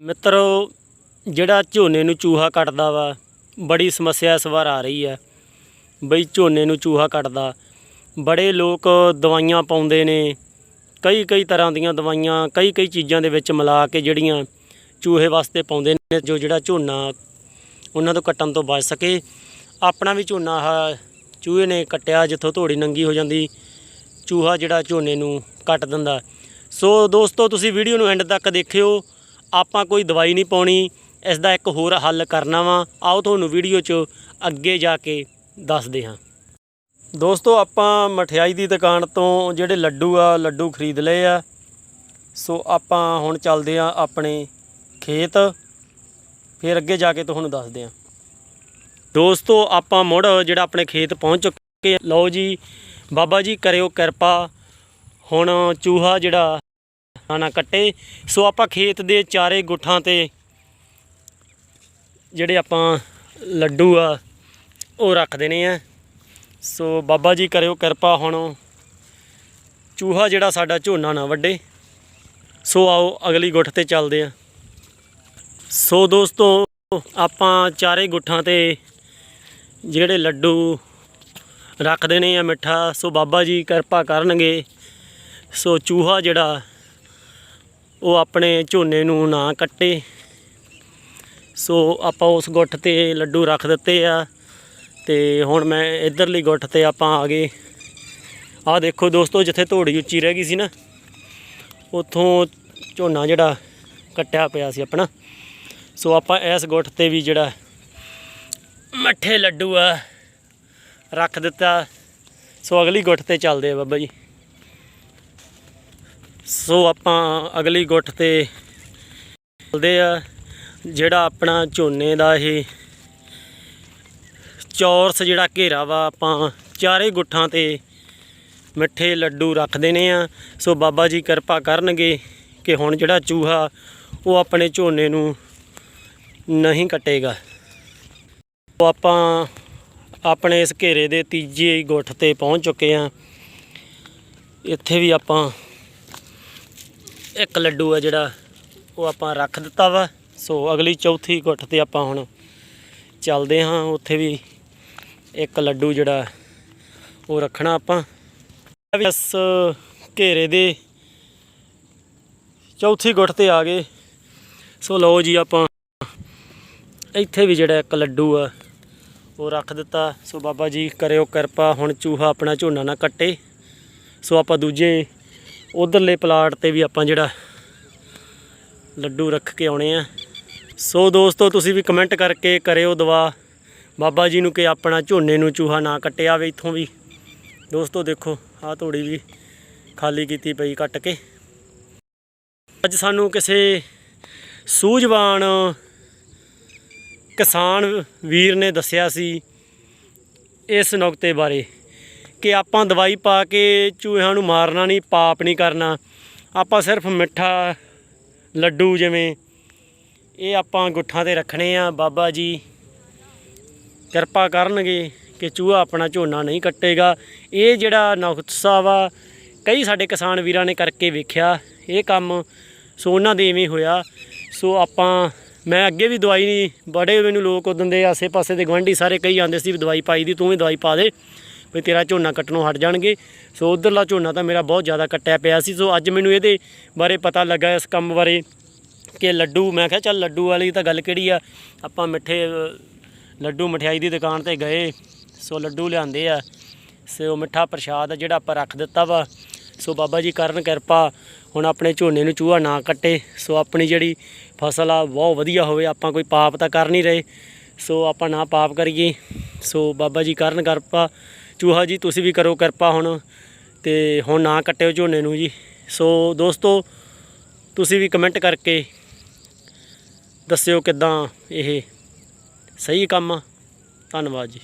ਮਿੱਤਰੋ, ਜਿਹੜਾ ਝੋਨੇ ਨੂੰ ਚੂਹਾ ਕੱਟਦਾ ਵਾ, ਬੜੀ ਸਮੱਸਿਆ ਇਸ ਵਾਰ ਆ ਰਹੀ ਹੈ ਬਈ ਝੋਨੇ ਨੂੰ ਚੂਹਾ ਕੱਟਦਾ। ਬੜੇ ਲੋਕ ਦਵਾਈਆਂ ਪਾਉਂਦੇ ਨੇ। ਕਈ ਕਈ ਤਰ੍ਹਾਂ ਦੀਆਂ ਦਵਾਈਆਂ ਕਈ ਕਈ ਚੀਜ਼ਾਂ ਦੇ ਵਿੱਚ ਮਿਲਾ ਕੇ ਜਿਹੜੀਆਂ ਚੂਹੇ ਵਾਸਤੇ ਪਾਉਂਦੇ ਨੇ, ਜੋ ਜਿਹੜਾ ਝੋਨਾ ਉਹਨਾਂ ਤੋਂ ਕੱਟਣ ਤੋਂ ਬਚ ਸਕੇ। ਆਪਣਾ ਵੀ ਝੋਨਾ ਆ ਚੂਹੇ ਨੇ ਕੱਟਿਆ, ਜਿੱਥੋਂ ਧੋੜੀ ਨੰਗੀ ਹੋ ਜਾਂਦੀ, ਚੂਹਾ ਜਿਹੜਾ ਝੋਨੇ ਨੂੰ ਕੱਟ ਦਿੰਦਾ। ਸੋ ਦੋਸਤੋ, ਤੁਸੀਂ ਵੀਡੀਓ ਨੂੰ ਐਂਡ ਤੱਕ ਦੇਖਿਓ। ਆਪਾਂ ਕੋਈ ਦਵਾਈ ਨਹੀਂ ਪਾਉਣੀ ਇਸ ਦਾ ਇੱਕ ਹੋਰ ਹੱਲ ਕਰਨਾ ਵਾ। ਆਓ ਤੁਹਾਨੂੰ ਵੀਡੀਓ 'ਚ ਅੱਗੇ ਜਾ ਕੇ ਦੱਸਦੇ ਹਾਂ। ਦੋਸਤੋ, ਆਪਾਂ ਮਠਿਆਈ ਦੀ ਦੁਕਾਨ ਤੋਂ ਜਿਹੜੇ ਲੱਡੂ ਆ, ਲੱਡੂ ਖਰੀਦ ਲਏ ਆ। ਸੋ ਆਪਾਂ ਹੁਣ ਚੱਲਦੇ ਆ ਆਪਣੇ ਖੇਤ। ਫਿਰ ਅੱਗੇ ਜਾ ਕੇ ਤੁਹਾਨੂੰ ਦੱਸਦੇ ਆ ਦੋਸਤੋ, ਆਪਾਂ ਮੁੜ ਜਿਹੜਾ ਆਪਣੇ ਖੇਤ ਪਹੁੰਚ ਚੁੱਕੇ ਲਓ ਜੀ, ਬਾਬਾ ਜੀ ਕਰਿਓ ਕਿਰਪਾ। ਹੁਣ ਚੂਹਾ ਜਿਹੜਾ ਨਾ ਨਾ ਕੱਟੇ। ਸੋ ਆਪਾਂ ਖੇਤ ਦੇ ਚਾਰੇ ਗੁੱਠਾਂ ਤੇ ਜਿਹੜੇ ਆਪਾਂ ਲੱਡੂ ਆ, ਉਹ ਰੱਖ ਦੇਣੇ ਆ। ਸੋ ਬਾਬਾ ਜੀ ਕਰਿਓ ਕਿਰਪਾ ਹੁਣ ਚੂਹਾ ਜਿਹੜਾ ਸਾਡਾ ਝੋਨਾ ਨਾ ਵੱਡੇ ਸੋ ਆਓ ਅਗਲੀ ਗੁੱਠ ਤੇ ਚੱਲਦੇ ਆ। ਸੋ ਦੋਸਤੋ, ਆਪਾਂ ਚਾਰੇ ਗੁੱਠਾਂ ਤੇ ਜਿਹੜੇ ਲੱਡੂ ਰੱਖ ਦੇਣੇ ਆ ਮਿੱਠਾ। ਸੋ ਬਾਬਾ ਜੀ ਕਿਰਪਾ ਕਰਨਗੇ। ਸੋ ਚੂਹਾ ਜਿਹੜਾ ਉਹ ਆਪਣੇ ਝੋਨੇ ਨੂੰ ਨਾ ਕੱਟੇ। ਸੋ ਆਪਾਂ ਉਸ ਗੁੱਠ ਤੇ ਲੱਡੂ ਰੱਖ ਦਿੱਤੇ ਆ ਤੇ ਹੁਣ ਮੈਂ ਇਧਰਲੀ ਗੁੱਠ ਤੇ ਆਪਾਂ ਆ ਗਏ। ਆਹ ਦੇਖੋ ਦੋਸਤੋ, ਜਿੱਥੇ ਧੋੜੀ ਉੱਚੀ ਰਹਿ ਗਈ ਸੀ ਨਾ, ਉੱਥੋਂ ਝੋਨਾ ਜਿਹੜਾ ਕੱਟਿਆ ਪਿਆ ਸੀ ਆਪਣਾ। ਸੋ ਆਪਾਂ ਇਸ ਗੁੱਠ ਤੇ ਵੀ ਜਿਹੜਾ ਮੱਠੇ ਲੱਡੂ ਆ ਰੱਖ ਦਿੱਤਾ। ਸੋ ਅਗਲੀ ਗੁੱਠ ਤੇ ਚੱਲਦੇ ਆ ਬਾਬਾ ਜੀ। ਸੋ ਆਪਾਂ ਅਗਲੀ ਗੁੱਠ ਤੇ ਚੱਲਦੇ ਆ, ਜਿਹੜਾ ਆਪਣਾ ਝੋਨੇ ਦਾ ਇਹ ਚੌਰਸ ਜਿਹੜਾ ਘੇਰਾ ਵਾ, ਆਪਾਂ ਚਾਰੇ ਗੁੱਠਾਂ ਤੇ ਮਿੱਠੇ ਲੱਡੂ ਰੱਖ ਦੇਣੇ ਆ। ਸੋ ਬਾਬਾ ਜੀ ਕਿਰਪਾ ਕਰਨਗੇ ਕਿ ਹੁਣ ਜਿਹੜਾ ਚੂਹਾ, ਉਹ ਆਪਣੇ ਝੋਨੇ ਨੂੰ ਨਹੀਂ ਕੱਟੇਗਾ। ਸੋ ਆਪਾਂ ਆਪਣੇ ਇਸ ਘੇਰੇ ਦੇ ਤੀਜੇ ਗੁੱਠ ਤੇ ਪਹੁੰਚ ਚੁੱਕੇ ਆ। ਇੱਥੇ ਵੀ ਆਪਾਂ ਇੱਕ ਲੱਡੂ ਆ ਜਿਹੜਾ ਉਹ ਆਪਾਂ ਰੱਖ ਦਿੱਤਾ ਵਾ। ਸੋ ਅਗਲੀ ਚੌਥੀ ਗੁੱਠ ਤੇ ਆਪਾਂ ਹੁਣ ਚੱਲਦੇ ਹਾਂ। ਉੱਥੇ ਵੀ ਇੱਕ ਲੱਡੂ ਜਿਹੜਾ ਉਹ ਰੱਖਣਾ ਆਪਾਂ। ਵੀ ਇਸ ਘੇਰੇ ਦੇ ਚੌਥੀ ਗੁੱਠ ਤੇ ਆ ਗਏ। ਸੋ ਲਓ ਜੀ ਆਪਾਂ ਇੱਥੇ ਵੀ ਜਿਹੜਾ ਇੱਕ ਲੱਡੂ ਆ, ਉਹ ਰੱਖ ਦਿੱਤਾ। ਸੋ ਬਾਬਾ ਜੀ ਕਰਿਓ ਕਿਰਪਾ, ਹੁਣ ਚੂਹਾ ਆਪਣਾ ਝੋਨਾ ਨਾ ਕੱਟੇ। ਸੋ ਆਪਾਂ ਦੂਜੇ ਉਧਰਲੇ ਪਲਾਟ ਤੇ ਵੀ ਆਪਾਂ ਜਿਹੜਾ ਲੱਡੂ ਰੱਖ ਕੇ ਆਉਣੇ ਆ। ਸੋ ਦੋਸਤੋ, ਤੁਸੀਂ ਵੀ ਕਮੈਂਟ ਕਰਕੇ ਕਰਿਓ ਦੁਆ। ਬਾਬਾ ਜੀ ਨੂੰ ਕਿ ਆਪਣਾ ਝੋਨੇ ਨੂੰ ਚੂਹਾ ਨਾ ਕੱਟਿਆ ਆਵੇ ਇੱਥੋਂ ਵੀ। ਦੋਸਤੋ, ਦੇਖੋ, ਆਹ ਤੋੜੀ ਵੀ ਖਾਲੀ ਕੀਤੀ ਪਈ ਕੱਟ ਕੇ। ਅੱਜ ਸਾਨੂੰ ਕਿਸੇ ਸੂਝਵਾਨ ਕਿਸਾਨ ਵੀਰ ਨੇ ਦੱਸਿਆ ਸੀ ਇਸ ਨੁਕਤੇ ਬਾਰੇ। ਕਿ ਆਪਾਂ ਦਵਾਈ ਪਾ ਕੇ ਚੂਹਿਆਂ ਨੂੰ ਮਾਰਨਾ ਨਹੀਂ, ਪਾਪ ਨਹੀਂ ਕਰਨਾ। ਆਪਾਂ ਸਿਰਫ ਮਿੱਠਾ, ਲੱਡੂ ਜਿਵੇਂ, ਇਹ ਆਪਾਂ ਗੁੱਠਾਂ ਤੇ ਰੱਖਣੇ ਆ। ਬਾਬਾ ਜੀ ਕਿਰਪਾ ਕਰਨਗੇ ਕਿ ਚੂਹਾ ਆਪਣਾ ਝੋਨਾ ਨਹੀਂ ਕੱਟੇਗਾ। ਇਹ ਜਿਹੜਾ ਨੁਕਸਾ ਵਾ ਕਈ ਸਾਡੇ ਕਿਸਾਨ ਵੀਰਾਂ ਨੇ ਕਰਕੇ ਵੇਖਿਆ, ਇਹ ਕੰਮ ਸੋ ਉਹਨਾਂ ਦੇ ਇਵੇਂ ਹੋਇਆ। ਸੋ ਆਪਾਂ, ਮੈਂ ਅੱਗੇ ਵੀ ਦਵਾਈ ਨਹੀਂ, ਬੜੇ ਮੈਨੂੰ ਲੋਕ ਉਦੋਂ ਦੇ ਆਸੇ-ਪਾਸੇ ਦੇ ਗਵਾਂਢੀ ਸਾਰੇ ਕਈ ਆਂਦੇ ਸੀ ਵੀ ਦਵਾਈ ਪਾਈ ਦੀ, ਤੂੰ ਵੀ ਦਵਾਈ ਪਾ ਦੇ। ਵੀ ਤੇਰਾ ਝੋਨਾ ਕੱਟਣੋਂ ਹਟ ਜਾਣਗੇ। ਸੋ ਉਧਰਲਾ ਝੋਨਾ ਤਾਂ ਮੇਰਾ ਬਹੁਤ ਜ਼ਿਆਦਾ ਕੱਟਿਆ ਪਿਆ ਸੀ। ਸੋ ਅੱਜ ਮੈਨੂੰ ਇਹਦੇ ਬਾਰੇ ਪਤਾ ਲੱਗਾ, ਇਸ ਕੰਮ ਬਾਰੇ ਕਿ ਲੱਡੂ, ਮੈਂ ਕਿਹਾ ਚੱਲ ਲੱਡੂ ਵਾਲੀ ਤਾਂ ਗੱਲ ਕਿਹੜੀ ਆ। ਆਪਾਂ ਮਿੱਠੇ ਲੱਡੂ ਮਠਿਆਈ ਦੀ ਦੁਕਾਨ ਤੇ ਗਏ, ਸੋ ਲੱਡੂ ਲਿਆਂਦੇ ਆ। ਸੋ ਮਿੱਠਾ ਪ੍ਰਸ਼ਾਦ ਆ ਜਿਹੜਾ ਆਪਾਂ ਰੱਖ ਦਿੱਤਾ ਵਾ। ਸੋ ਬਾਬਾ ਜੀ ਕਰਨ ਕਿਰਪਾ, ਹੁਣ ਆਪਣੇ ਝੋਨੇ ਨੂੰ ਚੂਹਾ ਨਾ ਕੱਟੇ। ਸੋ ਆਪਣੀ ਜਿਹੜੀ ਫਸਲ ਆ, ਬਹੁਤ ਵਧੀਆ ਹੋਵੇ। ਆਪਾਂ ਕੋਈ ਪਾਪ ਤਾਂ ਕਰ ਨਹੀਂ ਰਹੇ। ਸੋ ਆਪਾਂ ਨਾ ਪਾਪ ਕਰੀਏ। ਸੋ ਬਾਬਾ ਜੀ ਕਰਨ ਕਿਰਪਾ ਚੂਹਾ ਜੀ, ਤੁਸੀਂ ਵੀ ਕਰੋ ਕਿਰਪਾ ਹੁਣ ਤੇ ਹੁਣ ਨਾ ਕੱਟਿਓ ਝੋਨੇ ਨੂੰ ਜੀ। ਸੋ ਦੋਸਤੋ, ਤੁਸੀਂ ਵੀ ਕਮੈਂਟ ਕਰਕੇ ਦੱਸਿਓ ਕਿਦਾਂ ਇਹ ਸਹੀ ਕੰਮ ਆ। ਧੰਨਵਾਦ ਜੀ।